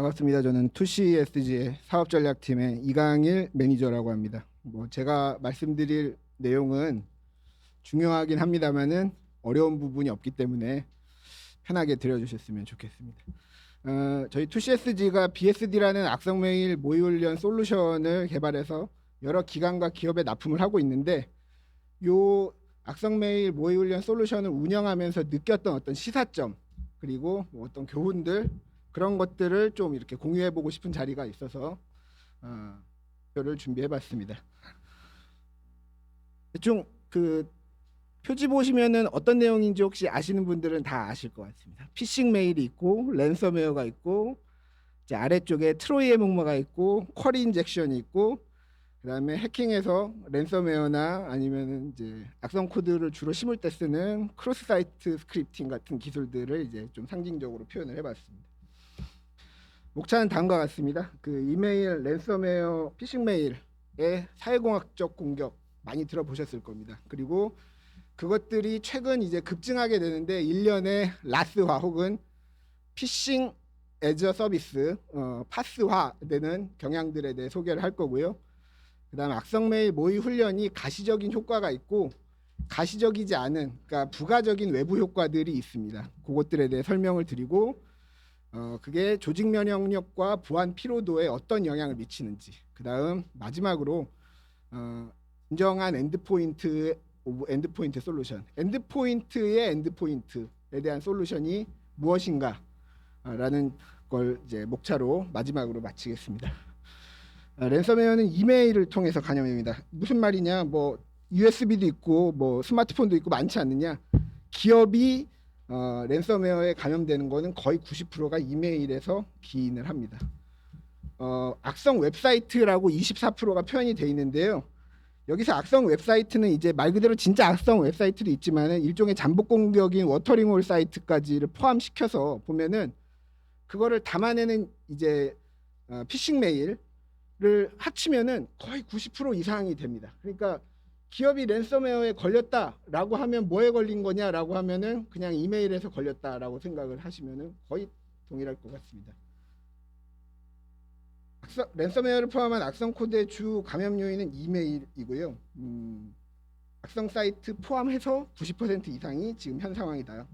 반갑습니다. 저는 투CSG의 사업 전략팀의 이강일 매니저라고 합니다. 뭐 제가 말씀드릴 내용은 중요하긴 합니다만은 어려운 부분이 없기 때문에 편하게 들어주셨으면 좋겠습니다. 어, 저희 투CSG가 BSD라는 악성 메일 모의 훈련 솔루션을 개발해서 여러 기관과 기업에 납품을 하고 있는데 요 악성 메일 모의 훈련 솔루션을 운영하면서 느꼈던 어떤 시사점 그리고 뭐 어떤 교훈들 그런 것들을 좀 이렇게 공유해 보고 싶은 자리가 있어서 어, 표를 준비해 봤습니다. 대충 그 표지 보시면은 어떤 내용인지 혹시 아시는 분들은 다 아실 것 같습니다. 피싱 메일이 있고 랜섬웨어가 있고 이제 아래쪽에 트로이의 목마가 있고 쿼리 인젝션이 있고 그다음에 해킹해서 랜섬웨어나 아니면은 이제 악성 코드를 주로 심을 때 쓰는 크로스 사이트 스크립팅 같은 기술들을 이제 좀 상징적으로 표현을 해봤습니다. 목차는 다음과 같습니다. 그 이메일 랜섬웨어 피싱 메일의 사회공학적 공격 많이 들어보셨을 겁니다. 그리고 그것들이 최근 이제 급증하게 되는데 일련의 라스화 혹은 피싱 에저 서비스 어, 파스화되는 경향들에 대해 소개를 할 거고요. 그다음 악성 메일 모의 훈련이 가시적인 효과가 있고 가시적이지 않은 그러니까 부가적인 외부 효과들이 있습니다. 그것들에 대해 설명을 드리고 어, 그게 조직 면역력과 보안 피로도에 어떤 영향을 미치는지 그 다음 마지막으로 어, 진정한 엔드포인트 엔드포인트 솔루션 엔드포인트의 엔드포인트에 대한 솔루션이 무엇인가라는 걸 이제 목차로 마지막으로 마치겠습니다. 아, 랜섬웨어는 이메일을 통해서 감염됩니다. 무슨 말이냐? 뭐 USB도 있고 뭐 스마트폰도 있고 많지 않느냐? 기업이 어, 랜섬웨어에 감염되는 거는 거의 90%가 이메일에서 기인을 합니다. 어, 악성 웹사이트라고 24%가 표현이 돼 있는데요. 여기서 악성 웹사이트는 이제 말 그대로 진짜 악성 웹사이트도 있지만은 일종의 잠복 공격인 워터링홀 사이트까지를 포함시켜서 보면은 그거를 담아내는 이제 어, 피싱 메일을 합치면은 거의 90% 이상이 됩니다. 그러니까 기업이 랜섬웨어에 걸렸다라고 하면 뭐에 걸린 거냐라고 하면은 그냥 이메일에서 걸렸다라고 생각을 하시면은 거의 동일할 것 같습니다. 악성, 랜섬웨어를 포함한 악성 코드의 주 감염 요인은 이메일이고요. 음, 악성 사이트 포함해서 90% 이상이 지금 현 상황이다.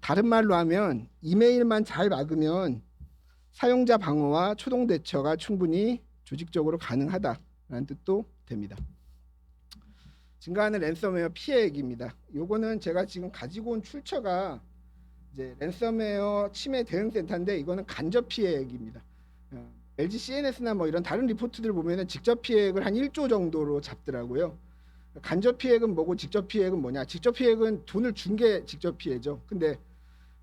다른 말로 하면 이메일만 잘 막으면 사용자 방어와 초동 대처가 충분히 조직적으로 가능하다라는 뜻도 됩니다. 증가하는 랜섬웨어 피해액입니다. 요거는 제가 지금 가지고 온 출처가 이제 랜섬웨어 침해 대응 센터인데 이거는 간접 피해액입니다. 어, LG CNS나 뭐 이런 다른 리포트들 보면은 직접 피해액을 한 1조 정도로 잡더라고요. 간접 피해액은 뭐고 직접 피해액은 뭐냐? 직접 피해액은 돈을 준 게 직접 피해죠. 근데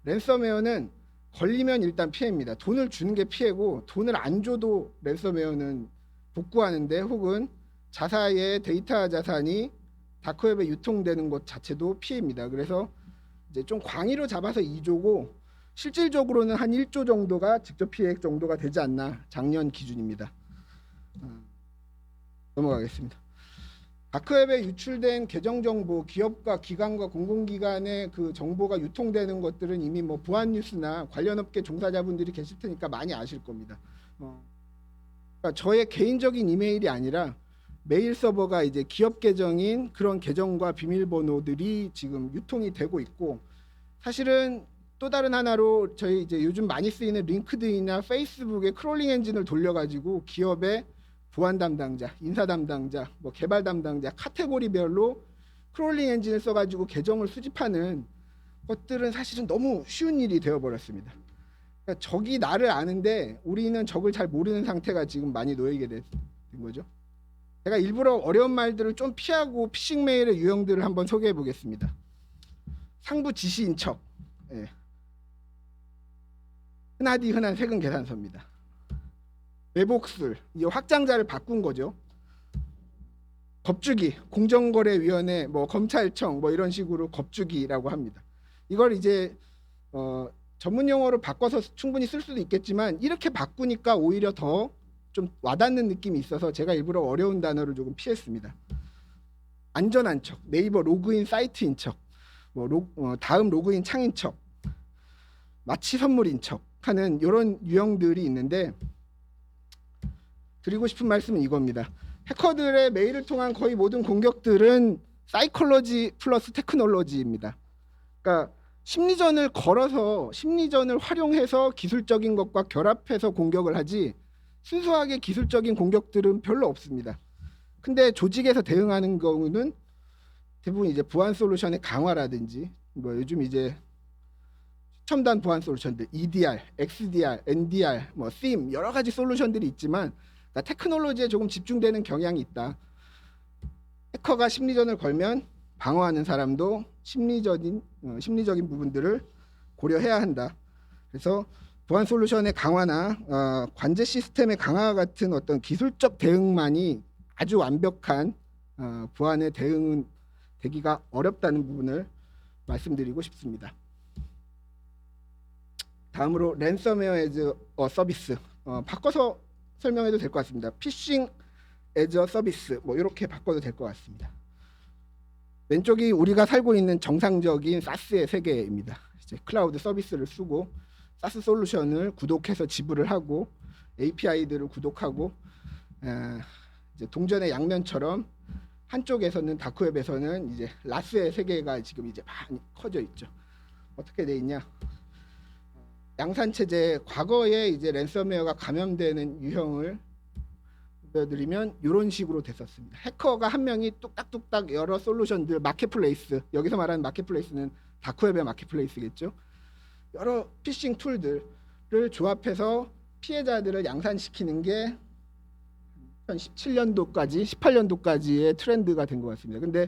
랜섬웨어는 걸리면 일단 피해입니다. 돈을 주는 게 피해고 돈을 안 줘도 랜섬웨어는 복구하는데 혹은 자사의 데이터 자산이 다크웹에 유통되는 것 자체도 피해입니다. 그래서 이제 좀 광의로 잡아서 2조고 실질적으로는 한 1조 정도가 직접 피해액 정도가 되지 않나 작년 기준입니다. 어, 넘어가겠습니다. 다크웹에 유출된 계정 정보, 기업과 기관과 공공기관의 그 정보가 유통되는 것들은 이미 뭐 보안 뉴스나 관련 업계 종사자분들이 계실 테니까 많이 아실 겁니다. 어, 그러니까 저의 개인적인 이메일이 아니라 메일 서버가 이제 기업 계정인 그런 계정과 비밀번호들이 지금 유통이 되고 있고 사실은 또 다른 하나로 저희 이제 요즘 많이 쓰이는 링크드인이나 페이스북의 크롤링 엔진을 돌려가지고 기업의 보안 담당자, 인사 담당자, 뭐 개발 담당자 카테고리별로 크롤링 엔진을 써가지고 계정을 수집하는 것들은 사실은 너무 쉬운 일이 되어버렸습니다. 그러니까 적이 나를 아는데 우리는 적을 잘 모르는 상태가 지금 많이 놓이게 된 거죠. 제가 일부러 어려운 말들을 좀 피하고 피싱 메일의 유형들을 한번 소개해 보겠습니다. 상부 지시인 척. 예. 흔하디 흔한 세금 계산서입니다. 외복술, 이 확장자를 바꾼 거죠. 겁주기, 공정거래위원회, 뭐 검찰청, 뭐 이런 식으로 겁주기라고 합니다. 이걸 이제 어, 전문 용어로 바꿔서 충분히 쓸 수도 있겠지만 이렇게 바꾸니까 오히려 더 좀 와닿는 느낌이 있어서 제가 일부러 어려운 단어를 조금 피했습니다. 안전한 척, 네이버 로그인 사이트인 척, 뭐 로, 어, 다음 로그인 창인 척, 마치 선물인 척, 하는 이런 유형들이 있는데 드리고 싶은 말씀은 이겁니다. 해커들의 메일을 통한 거의 모든 공격들은 사이콜로지 플러스 테크놀로지입니다. 그러니까 심리전을 걸어서 심리전을 활용해서 기술적인 것과 결합해서 공격을 하지 순수하게 기술적인 공격들은 별로 없습니다. 근데 조직에서 대응하는 경우는 대부분 이제 보안 솔루션의 강화라든지 뭐 요즘 이제 첨단 보안 솔루션들 EDR, XDR, NDR, 뭐 SIEM 여러 가지 솔루션들이 있지만 그러니까 테크놀로지에 조금 집중되는 경향이 있다. 해커가 심리전을 걸면 방어하는 사람도 심리적인 어, 심리적인 부분들을 고려해야 한다. 그래서 보안 솔루션의 강화나 어, 관제 시스템의 강화 같은 어떤 기술적 대응만이 아주 완벽한 어, 보안의 대응은 되기가 어렵다는 부분을 말씀드리고 싶습니다. 다음으로 랜섬웨어 에즈 어, 서비스 어, 바꿔서 설명해도 될 것 같습니다. 피싱 에즈 서비스 뭐 이렇게 바꿔도 될 것 같습니다. 왼쪽이 우리가 살고 있는 정상적인 사스의 세계입니다. 이제 클라우드 서비스를 쓰고 사스 솔루션을 구독해서 지불을 하고 API들을 구독하고 에, 이제 동전의 양면처럼 한쪽에서는 다크웹에서는 이제 라스의 세계가 지금 이제 많이 커져 있죠. 어떻게 돼 있냐? 양산 체제 과거에 이제 랜섬웨어가 감염되는 유형을 보여드리면 이런 식으로 됐었습니다. 해커가 한 명이 뚝딱뚝딱 여러 솔루션들 마켓플레이스 여기서 말하는 마켓플레이스는 다크웹의 마켓플레이스겠죠. 여러 피싱 툴들을 조합해서 피해자들을 양산시키는 게 2017년도까지 18년도까지의 트렌드가 된 것 같습니다. 근데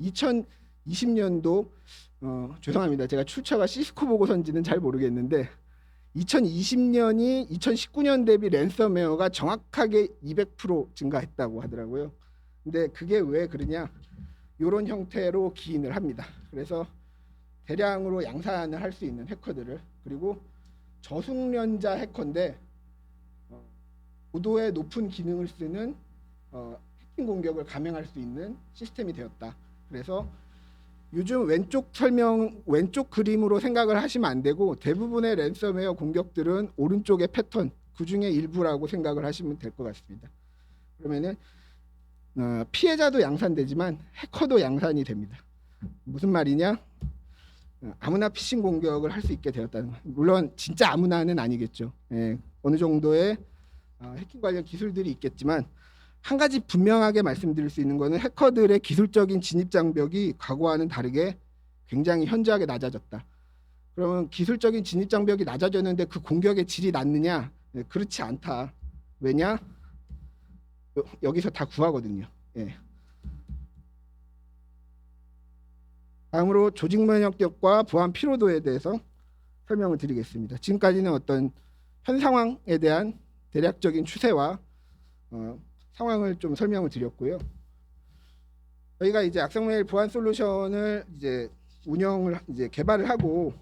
2020년도 어, 죄송합니다. 제가 출처가 시스코 보고서인지는 잘 모르겠는데 2020년이 2019년 대비 랜섬웨어가 정확하게 200% 증가했다고 하더라고요. 근데 그게 왜 그러냐? 이런 형태로 기인을 합니다. 그래서 대량으로 양산을 할 수 있는 해커들을 그리고 저숙련자 해커인데 어, 고도의 높은 기능을 쓰는 어, 해킹 공격을 감행할 수 있는 시스템이 되었다. 그래서 요즘 왼쪽 설명 왼쪽 그림으로 생각을 하시면 안 되고 대부분의 랜섬웨어 공격들은 오른쪽의 패턴 그 중에 일부라고 생각을 하시면 될 것 같습니다. 그러면은 어, 피해자도 양산되지만 해커도 양산이 됩니다. 무슨 말이냐? 어, 아무나 피싱 공격을 할 수 있게 되었다는 거. 물론 진짜 아무나는 아니겠죠. 예, 어느 정도의 어, 해킹 관련 기술들이 있겠지만 한 가지 분명하게 말씀드릴 수 있는 것은 해커들의 기술적인 진입 장벽이 과거와는 다르게 굉장히 현저하게 낮아졌다. 그러면 기술적인 진입 장벽이 낮아졌는데 그 공격의 질이 낮느냐? 네, 그렇지 않다. 왜냐? 여- 여기서 다 구하거든요. 예. 다음으로 조직 면역력과 보안 피로도에 대해서 설명을 드리겠습니다. 지금까지는 어떤 현 상황에 대한 대략적인 추세와 어, 상황을 좀 설명을 드렸고요. 저희가 이제 악성메일 보안 솔루션을 이제 운영을 이제 개발을 하고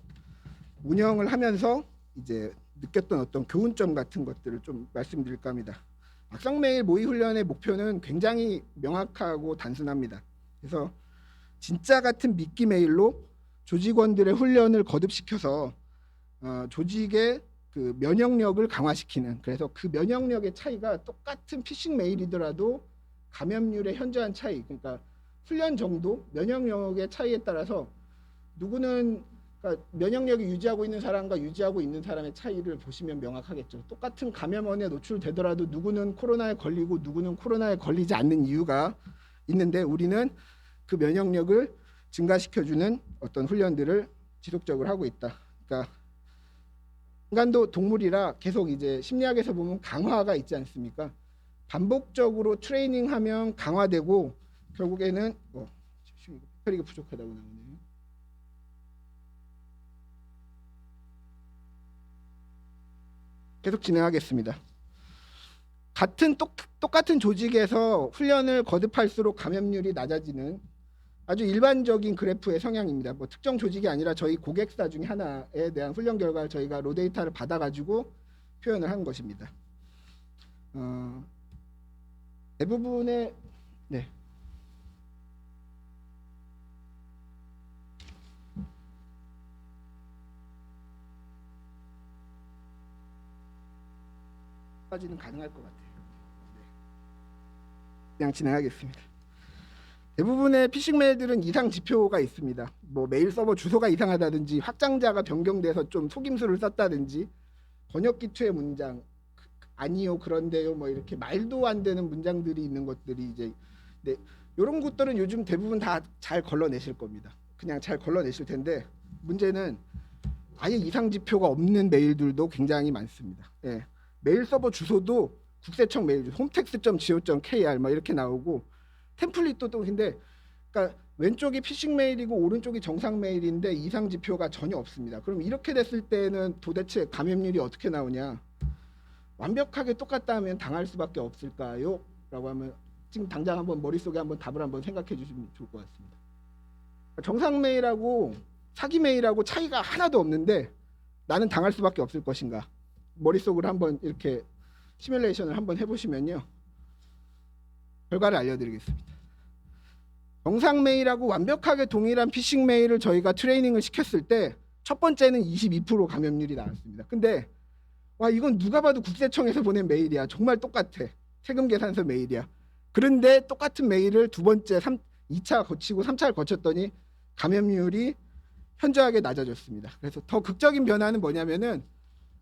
운영을 하면서 이제 느꼈던 어떤 교훈점 같은 것들을 좀 말씀드릴까 합니다. 악성메일 모의 훈련의 목표는 굉장히 명확하고 단순합니다. 그래서 진짜 같은 미끼 메일로 조직원들의 훈련을 거듭시켜서 어, 조직의 그 면역력을 강화시키는 그래서 그 면역력의 차이가 똑같은 피싱 메일이더라도 감염률의 현저한 차이 그러니까 훈련 정도 면역력의 차이에 따라서 누구는 그러니까 면역력이 유지하고 있는 사람과 유지하고 있는 사람의 차이를 보시면 명확하겠죠. 똑같은 감염원에 노출되더라도 누구는 코로나에 걸리고 누구는 코로나에 걸리지 않는 이유가 있는데 우리는 그 면역력을 증가시켜주는 어떤 훈련들을 지속적으로 하고 있다. 그러니까 인간도 동물이라 계속 이제 심리학에서 보면 강화가 있지 않습니까? 반복적으로 트레이닝하면 강화되고 결국에는 어, 배터리가 부족하다고 나오네요. 계속 진행하겠습니다. 같은 똑, 똑같은 조직에서 훈련을 거듭할수록 감염률이 낮아지는 아주 일반적인 그래프의 성향입니다. 뭐 특정 조직이 아니라 저희 고객사 중에 하나에 대한 훈련 결과를 저희가 로 데이터를 받아가지고 표현을 한 것입니다. 어, 대부분의 네. 까지는 가능할 것 같아요. 네. 그냥 진행하겠습니다. 대부분의 피싱 메일들은 이상 지표가 있습니다. 뭐 메일 서버 주소가 이상하다든지 확장자가 변경돼서 좀 속임수를 썼다든지 번역 기투의 문장 그- 아니요 그런데요 뭐 이렇게 말도 안 되는 문장들이 있는 것들이 이제 네, 이런 것들은 요즘 대부분 다 잘 걸러내실 겁니다. 그냥 잘 걸러내실 텐데 문제는 아예 이상 지표가 없는 메일들도 굉장히 많습니다. 예. 메일 서버 주소도 국세청 메일 주소 홈택스.go.kr 막 이렇게 나오고 템플릿도 또 근데 그러니까 왼쪽이 피싱 메일이고 오른쪽이 정상 메일인데 이상 지표가 전혀 없습니다. 그럼 이렇게 됐을 때는 도대체 감염률이 어떻게 나오냐? 완벽하게 똑같다 하면 당할 수밖에 없을까요? 라고 하면 지금 당장 한번 머릿속에 한번 답을 한번 생각해 주시면 좋을 것 같습니다. 정상 메일하고 사기 메일하고 차이가 하나도 없는데 나는 당할 수밖에 없을 것인가? 머릿속으로 한번 이렇게 시뮬레이션을 한번 해보시면요. 결과를 알려드리겠습니다. 정상 메일하고 완벽하게 동일한 피싱 메일을 저희가 트레이닝을 시켰을 때 첫 번째는 22% 감염률이 나왔습니다. 근데 와 이건 누가 봐도 국세청에서 보낸 메일이야. 정말 똑같아. 세금 계산서 메일이야. 그런데 똑같은 메일을 두 번째 3, 2차 거치고 3차를 거쳤더니 감염률이 현저하게 낮아졌습니다. 그래서 더 극적인 변화는 뭐냐면은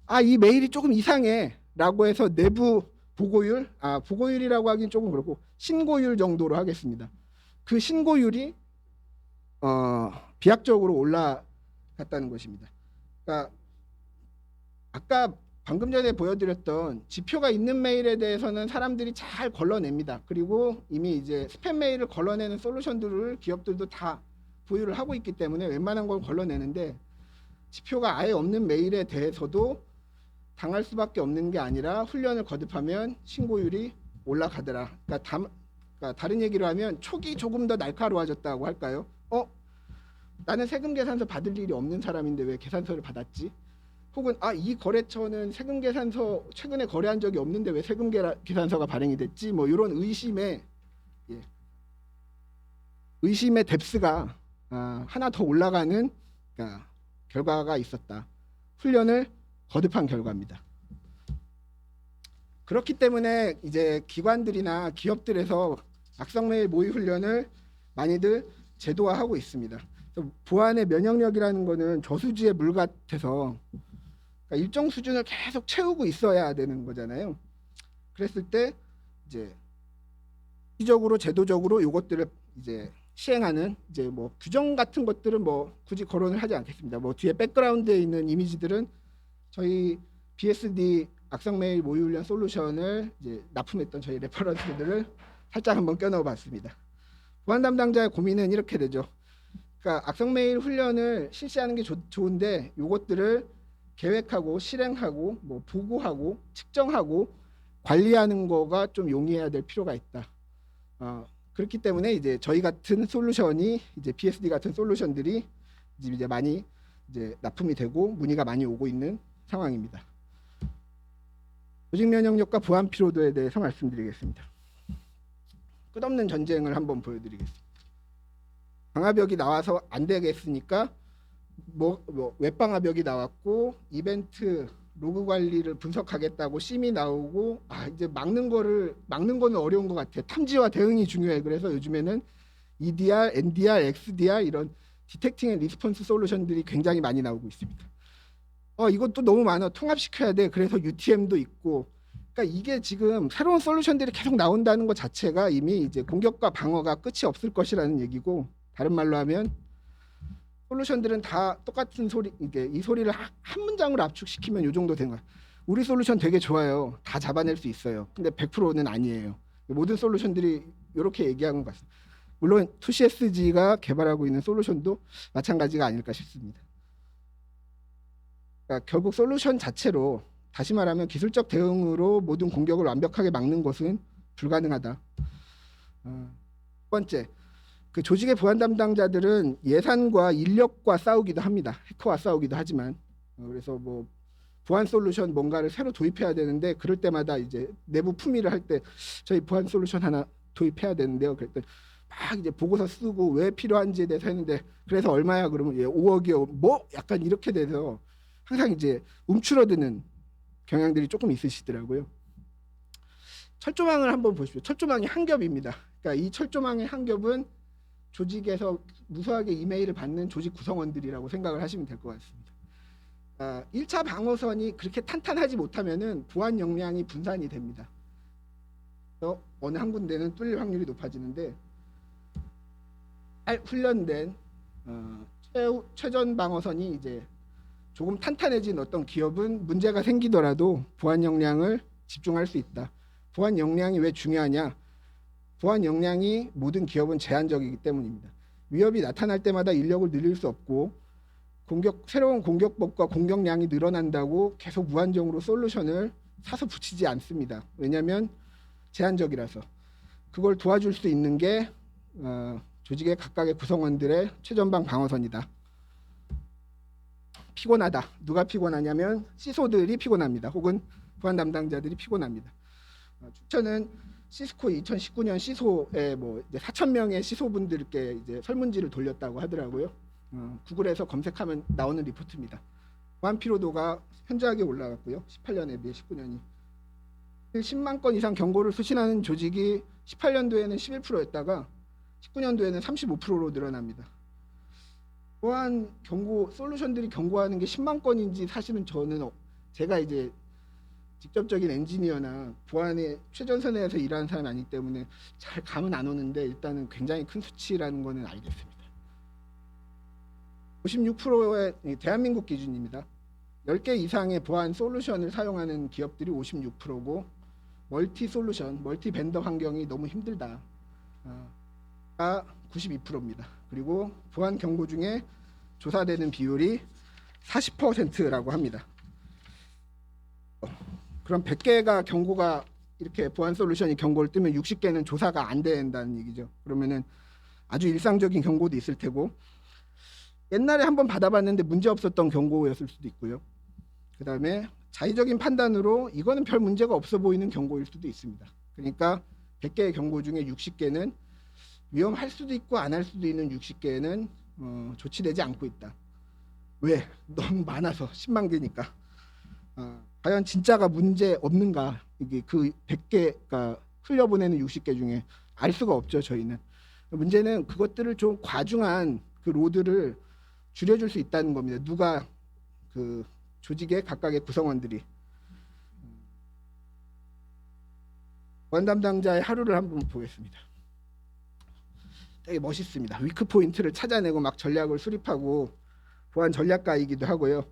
아 이 메일이 조금 이상해라고 해서 내부 보고율 아 보고율이라고 하긴 조금 그렇고 신고율 정도로 하겠습니다. 그 신고율이 어 비약적으로 올라갔다는 것입니다. 그러니까 아까 방금 전에 보여드렸던 지표가 있는 메일에 대해서는 사람들이 잘 걸러냅니다. 그리고 이미 이제 스팸 메일을 걸러내는 솔루션들을 기업들도 다 보유를 하고 있기 때문에 웬만한 걸 걸러내는데 지표가 아예 없는 메일에 대해서도 당할 수밖에 없는 게 아니라 훈련을 거듭하면 신고율이 올라가더라. 그러니까, 다, 그러니까 다른 얘기로 하면 촉이 조금 더 날카로워졌다고 할까요? 어? 나는 세금 계산서 받을 일이 없는 사람인데 왜 계산서를 받았지? 혹은 아 이 거래처는 세금 계산서 최근에 거래한 적이 없는데 왜 세금 계산서가 발행이 됐지? 뭐 이런 의심에 예. 의심의 뎁스가 아, 하나 더 올라가는 그러니까 결과가 있었다. 훈련을 거듭한 결과입니다. 그렇기 때문에 이제 기관들이나 기업들에서 악성 메일 모의 훈련을 많이들 제도화하고 있습니다. 보안의 면역력이라는 거는 저수지의 물 같아서 그러니까 일정 수준을 계속 채우고 있어야 되는 거잖아요. 그랬을 때 이제 시적으로 제도적으로 이것들을 이제 시행하는 이제 뭐 규정 같은 것들은 뭐 굳이 거론을 하지 않겠습니다. 뭐 뒤에 백그라운드에 있는 이미지들은 저희 BSD 악성 메일 모의 훈련 솔루션을 이제 납품했던 저희 레퍼런스들을 살짝 한번 껴넣어 봤습니다. 보안 담당자의 고민은 이렇게 되죠. 그러니까 악성 메일 훈련을 실시하는 게 좋, 좋은데 이것들을 계획하고 실행하고 뭐 보고하고 측정하고 관리하는 거가 좀 용이해야 될 필요가 있다. 어, 그렇기 때문에 이제 저희 같은 솔루션이 이제 BSD 같은 솔루션들이 이제 많이 이제 납품이 되고 문의가 많이 오고 있는 상황입니다. 조직 면역력과 보안 피로도에 대해서 말씀드리겠습니다. 끝없는 전쟁을 한번 보여드리겠습니다. 방화벽이 나와서 안 되겠으니까 뭐, 뭐 웹방화벽이 나왔고 이벤트 로그 관리를 분석하겠다고 심이 나오고 아 이제 막는 거를 막는 거는 어려운 것 같아. 탐지와 대응이 중요해. 그래서 요즘에는 EDR, NDR, XDR 이런 디텍팅 앤 리스폰스 솔루션들이 굉장히 많이 나오고 있습니다. 어 이것도 너무 많아. 통합시켜야 돼. 그래서 UTM도 있고. 그러니까 이게 지금 새로운 솔루션들이 계속 나온다는 것 자체가 이미 이제 공격과 방어가 끝이 없을 것이라는 얘기고 다른 말로 하면 솔루션들은 다 똑같은 소리 이게 이 소리를 하- 한 문장으로 압축시키면 요 정도 된 거야. 우리 솔루션 되게 좋아요. 다 잡아낼 수 있어요. 근데 100%는 아니에요. 모든 솔루션들이 이렇게 얘기하는 것 같습니다. 물론 2CSG가 개발하고 있는 솔루션도 마찬가지가 아닐까 싶습니다. 그러니까 결국 솔루션 자체로 다시 말하면 기술적 대응으로 모든 공격을 완벽하게 막는 것은 불가능하다. 어, 첫 번째, 그 조직의 보안 담당자들은 예산과 인력과 싸우기도 합니다. 해커와 싸우기도 하지만 어, 그래서 뭐 보안 솔루션 뭔가를 새로 도입해야 되는데 그럴 때마다 이제 내부 품위를 할 때 저희 보안 솔루션 하나 도입해야 되는데요. 그랬더니 막 이제 보고서 쓰고 왜 필요한지에 대해서 했는데 그래서 얼마야 그러면 예, 5억이요. 뭐 약간 이렇게 돼서 항상 이제 움츠러드는 경향들이 조금 있으시더라고요. 철조망을 한번 보십시오. 철조망이 한 겹입니다. 그러니까 이 철조망의 한 겹은 조직에서 무수하게 이메일을 받는 조직 구성원들이라고 생각을 하시면 될 것 같습니다. 아, 1차 방어선이 그렇게 탄탄하지 못하면은 보안 역량이 분산이 됩니다. 그래서 어느 한 군데는 뚫릴 확률이 높아지는데 잘 훈련된 어, 최, 최전 방어선이 이제 조금 탄탄해진 어떤 기업은 문제가 생기더라도 보안 역량을 집중할 수 있다. 보안 역량이 왜 중요하냐? 보안 역량이 모든 기업은 제한적이기 때문입니다. 위협이 나타날 때마다 인력을 늘릴 수 없고 공격 새로운 공격법과 공격량이 늘어난다고 계속 무한정으로 솔루션을 사서 붙이지 않습니다. 왜냐하면 제한적이라서 그걸 도와줄 수 있는 게 어, 조직의 각각의 구성원들의 최전방 방어선이다. 피곤하다. 누가 피곤하냐면 시소들이 피곤합니다. 혹은 보안 담당자들이 피곤합니다. 어, 추천은 시스코 2019년 시소에 뭐 4천 명의 시소분들께 이제 설문지를 돌렸다고 하더라고요. 어, 구글에서 검색하면 나오는 리포트입니다. 보안 피로도가 현저하게 올라갔고요. 18년에 비해 19년이 10만 건 이상 경고를 수신하는 조직이 18년도에는 11%였다가 19년도에는 35%로 늘어납니다. 보안 경고 솔루션들이 경고하는 게 10만 건인지 사실은 저는 어- 제가 이제 직접적인 엔지니어나 보안의 최전선에서 일하는 사람이 아니기 때문에 잘 감은 안 오는데 일단은 굉장히 큰 수치라는 거는 알겠습니다. 56%의 대한민국 기준입니다. 10개 이상의 보안 솔루션을 사용하는 기업들이 56%고 멀티 솔루션, 멀티 벤더 환경이 너무 힘들다. 가 92%입니다. 그리고 보안 경고 중에 조사되는 비율이 40%라고 합니다. 어, 그럼 100개가 경고가 이렇게 보안 솔루션이 경고를 뜨면 60개는 조사가 안 된다는 얘기죠. 그러면은 아주 일상적인 경고도 있을 테고 옛날에 한번 받아봤는데 문제 없었던 경고였을 수도 있고요. 그 다음에 자의적인 판단으로 이거는 별 문제가 없어 보이는 경고일 수도 있습니다. 그러니까 100개의 경고 중에 60개는 위험할 수도 있고 안 할 수도 있는 60개는 어, 조치되지 않고 있다. 왜? 너무 많아서 10만 개니까. 어, 과연 진짜가 문제 없는가? 이게 그 100개가 흘려보내는 60개 중에 알 수가 없죠. 저희는 문제는 그것들을 좀 과중한 그 로드를 줄여줄 수 있다는 겁니다. 누가 그 조직의 각각의 구성원들이 원 담당자의 하루를 한번 보겠습니다. 되게 멋있습니다. 위크 포인트를 찾아내고 막 전략을 수립하고 보안 전략가이기도 하고요.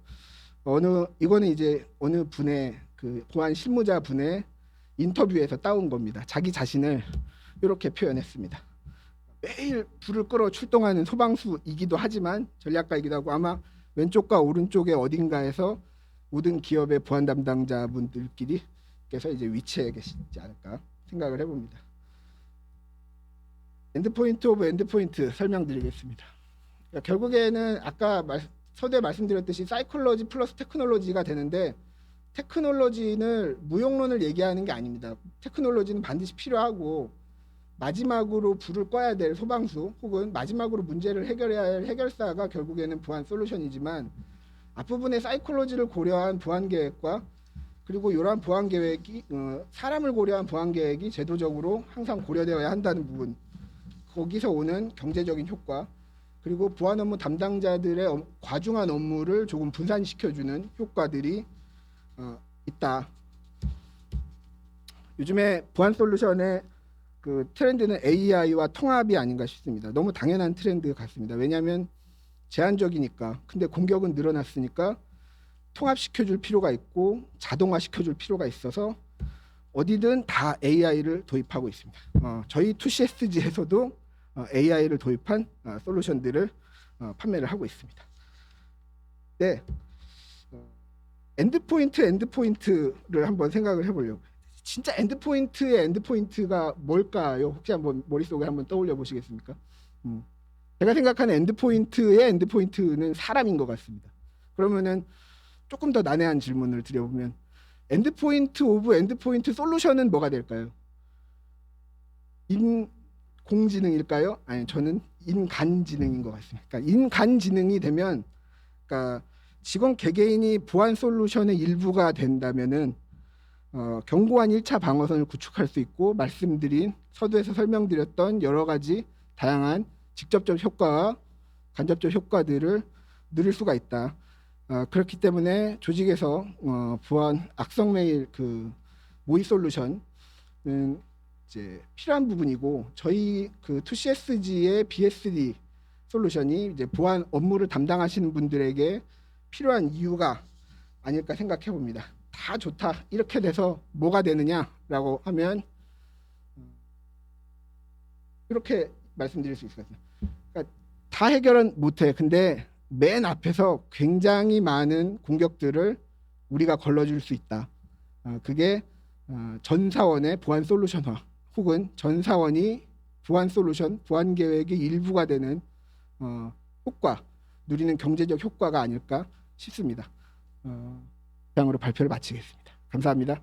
어느 이거는 이제 어느 분의 그 보안 실무자 분의 인터뷰에서 따온 겁니다. 자기 자신을 이렇게 표현했습니다. 매일 불을 끌어 출동하는 소방수이기도 하지만 전략가이기도 하고 아마 왼쪽과 오른쪽의 어딘가에서 모든 기업의 보안 담당자분들끼리 께서 이제 위치해 계시지 않을까 생각을 해봅니다. 엔드포인트 오브 엔드포인트 설명드리겠습니다. 그러니까 결국에는 아까 말, 서두에 말씀드렸듯이 사이콜로지 플러스 테크놀로지가 되는데 테크놀로지는 무용론을 얘기하는 게 아닙니다. 테크놀로지는 반드시 필요하고 마지막으로 불을 꺼야 될 소방수 혹은 마지막으로 문제를 해결해야 할 해결사가 결국에는 보안 솔루션이지만 앞부분의 사이콜로지를 고려한 보안 계획과 그리고 이러한 보안 계획이 어, 사람을 고려한 보안 계획이 제도적으로 항상 고려되어야 한다는 부분 거기서 오는 경제적인 효과 그리고 보안 업무 담당자들의 업- 과중한 업무를 조금 분산시켜주는 효과들이 어, 있다. 요즘에 보안 솔루션의 그 트렌드는 AI와 통합이 아닌가 싶습니다. 너무 당연한 트렌드 같습니다. 왜냐하면 제한적이니까. 근데 공격은 늘어났으니까 통합시켜줄 필요가 있고 자동화시켜줄 필요가 있어서 어디든 다 AI를 도입하고 있습니다. 어, 저희 2CSG에서도 어, AI를 도입한 어, 솔루션들을 어, 판매를 하고 있습니다. 네, 어, 엔드포인트 엔드포인트를 한번 생각을 해보려고. 진짜 엔드포인트의 엔드포인트가 뭘까요? 혹시 한번 머릿속에 한번 떠올려 보시겠습니까? 음. 제가 생각하는 엔드포인트의 엔드포인트는 사람인 것 같습니다. 그러면은 조금 더 난해한 질문을 드려보면 엔드포인트 오브 엔드포인트 솔루션은 뭐가 될까요? 인 공지능일까요? 아니 저는 인간지능인 것 같습니다. 그러니까 인간지능이 되면 그러니까 직원 개개인이 보안 솔루션의 일부가 된다면은 어, 견고한 1차 방어선을 구축할 수 있고 말씀드린 서두에서 설명드렸던 여러 가지 다양한 직접적 효과와 간접적 효과들을 누릴 수가 있다. 어, 그렇기 때문에 조직에서 어, 부한 악성 메일 그 모의 솔루션은 이제 필요한 부분이고 저희 그 2CSG의 BSD 솔루션이 이제 보안 업무를 담당하시는 분들에게 필요한 이유가 아닐까 생각해 봅니다. 다 좋다 이렇게 돼서 뭐가 되느냐라고 하면 음, 이렇게 말씀드릴 수 있을 것 같아요. 그러니까 다 해결은 못해. 근데 맨 앞에서 굉장히 많은 공격들을 우리가 걸러줄 수 있다. 어, 그게 어, 전 사원의 보안 솔루션화 혹은 전 사원이 보안 솔루션, 보안 계획의 일부가 되는 어, 효과, 누리는 경제적 효과가 아닐까 싶습니다. 어, 이상으로 발표를 마치겠습니다. 감사합니다.